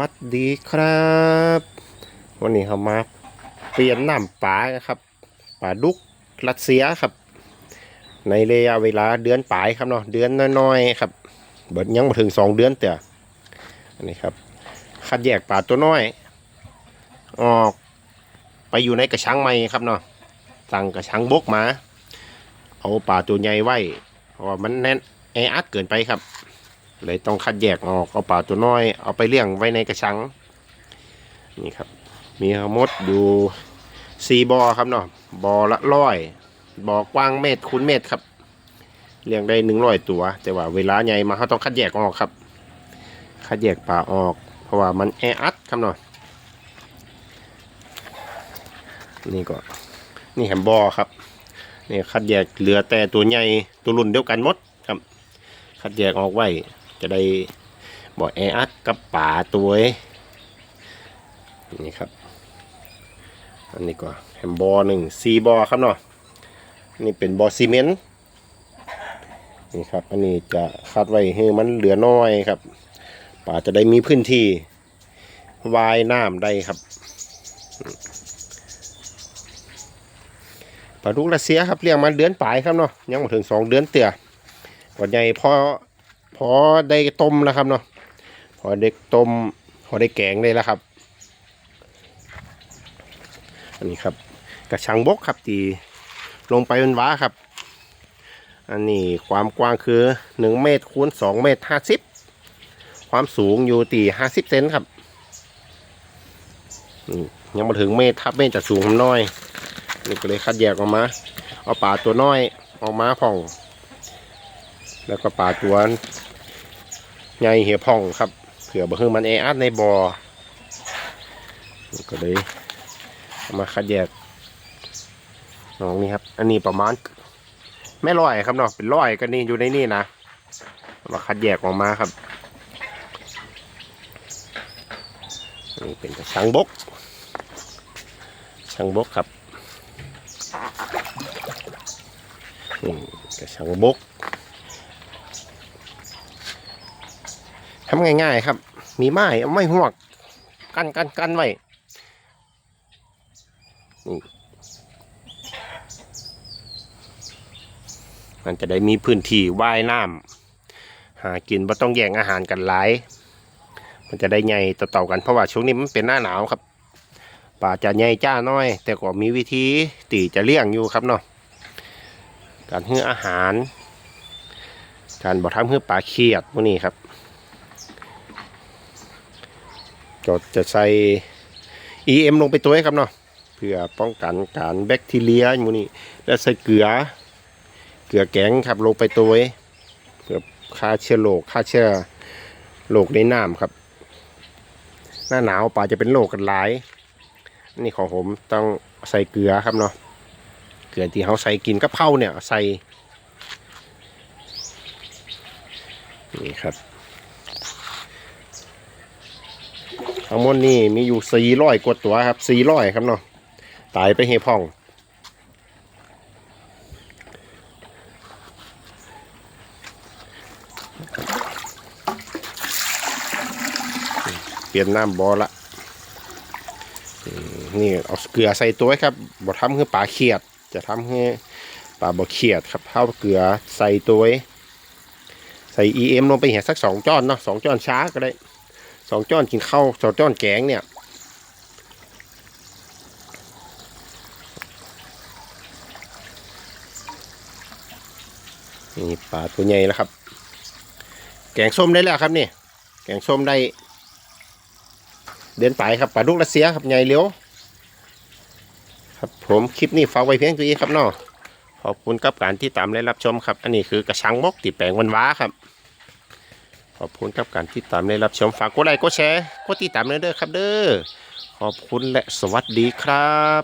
วัสดีครับ วันนี้เขามาเปลี่ยนน้ำปลาครับปลาดุกรัสเซียครับ ในระยะเวลาเดือนปลายครับเนาะเดือนน้อยๆครับเบิดยังมาถึงสองเดือนแต่อันนี้ครับคัดแยกปลาตัวน้อย ออกไปอยู่ในกระชังใหม่ครับเนาะสั่งกระชังบกมา เอาปลาตัวใหญ่ไว้เพราะว่ามันแน่นแออัดเกินไปครับ เลยต้องคัดแยกออกเอาปลาตัวน้อยเอาไปเลี้ยงไว้ในกระชังนี่ครับ มีทั้งหมดอยู่สี่บอครับเนาะบอละร้อยบอกว้างเมตรคูณเมตรครับเลี้ยงได้หนึ่งร้อยตัว แต่ว่าเวลาใหญ่มาเขาต้องคัดแยกออกครับ คัดแยกปลาออก เพราะว่ามันแออัดครับเนาะนี่ก็นี่แฮมบอครับนี่คัดแยกเหลือแต่ตัวใหญ่ตัวรุ่นเดียวกันหมดครับ คัดแยกออกไว้ จะได้บ่อแออัดกับป่าตัวนี่ครับ อันนี้ก็แฮมบอหนึ่งซีบอครับเนาะนี่เป็นบอซีเมนต์นี่ครับ อันนี้จะคัดไว้ให้มันเหลือน้อยครับ ป่าจะได้มีพื้นที่วายน้ำได้ครับปลาดุกรัสเซียครับเลี้ยงมาเดือนปลายครับเนาะยังไม่ถึงสองเดือนเตี่ยวันใหญ่พอ พอได้ต้มแล้วครับเนาะพอได้ต้มพอได้แกงได้แล้วครับ อันนี้ครับกระชังบกครับตีลงไปบนว้าครับ อันนี้ความกว้างคือหนึ่งเมตรคูณสองเมตรห้าสิบความสูงอยู่ตีห้าสิบเซนครับยังมาถึงเมตรทับเมตรจะสูงน้อยนี่ก็เลยคัดแยกออกมา เอาปลาตัวน้อยออกมาผ่อง แล้วก็ปลาตัว ใหญ่เหี่ยพองครับเผื่อบ่เฮือมันแออัดในบ่อก็เลยมาคัดแยกน้องนี่ครับ อันนี้ประมาณไม่ร้อยครับเนาะเป็นร้อยกันนี่อยู่ในนี่นะมาคัดแยกออกมาครับนี่เป็นกระชังบกชังบกครับนี่กระชังบก ทำง่ายๆครับ มีไม้เอาไม้หวก กันกันกันไว้นี่มันจะได้มีพื้นที่ว่ายน้ำหากินบ่ต้องแย่งอาหารกันหลาย มันจะได้ใหญ่ต่อๆกันเพราะว่าช่วงนี้มันเป็นหน้าหนาวครับป่าจะใหญ่จ้าน้อย แต่ก็มีวิธีตีจะเลี้ยงอยู่ครับเนาะการให้อาหาร การบ่ทำให้ปลาเครียดพวกนี้ครับ ก็จะใส่ EM ลงไปตัวครับเนาะเพื่อป้องกันการแบคทีเรียอยู่นี่แล้วใส่เกลือ เกลือแกงครับลงไปตัวเพื่อฆ่าเชื้อโรคฆ่าเชื้อโรคในน้ำครับ หน้าหนาวปลาจะเป็นโรคกันหลาย นี่ของผมต้องใส่เกลือครับเนาะเกลือที่เขาใส่กินกับเผาเนี่ยใส่นี่ครับ ทั้งหมดนี่มีอยู่สี่ร้อยกว่าตัวครับสี่ร้อยครับเนาะตายไปเฮพ่อง เปลี่ยนน้ำบอละนี่เอาเกลือใส่ตัวครับบ่ทำให้ปลาเขียด จะทำให้ปลาบ่เขียดครับเท่าเกลือใส่ตัวใส่ EM ลงไปเห็นสักสองจ้อนเนาะสองจ้อนช้าก็ได้ สองจ้อนกินข้าวสองจ้อนแกงเนี่ย นี่ปลาตัวใหญ่แล้วครับ แกงส้มได้แล้วครับนี่ แกงส้มได้ เดินไปครับปลาดุกรัสเซียครับใหญ่เลี้ยวครับผมคลิปนี้ฝากไว้เพียงตัวนี้ครับเนาะขอบคุณกับการที่ตามและรับชมครับ อันนี้คือกระชังมกติแปลงวันว้าครับ ขอบคุณครับการที่ตามได้รับชมฝากกดไลค์กดแชร์กดติดตามเด้อครับเด้อขอบคุณและสวัสดีครับ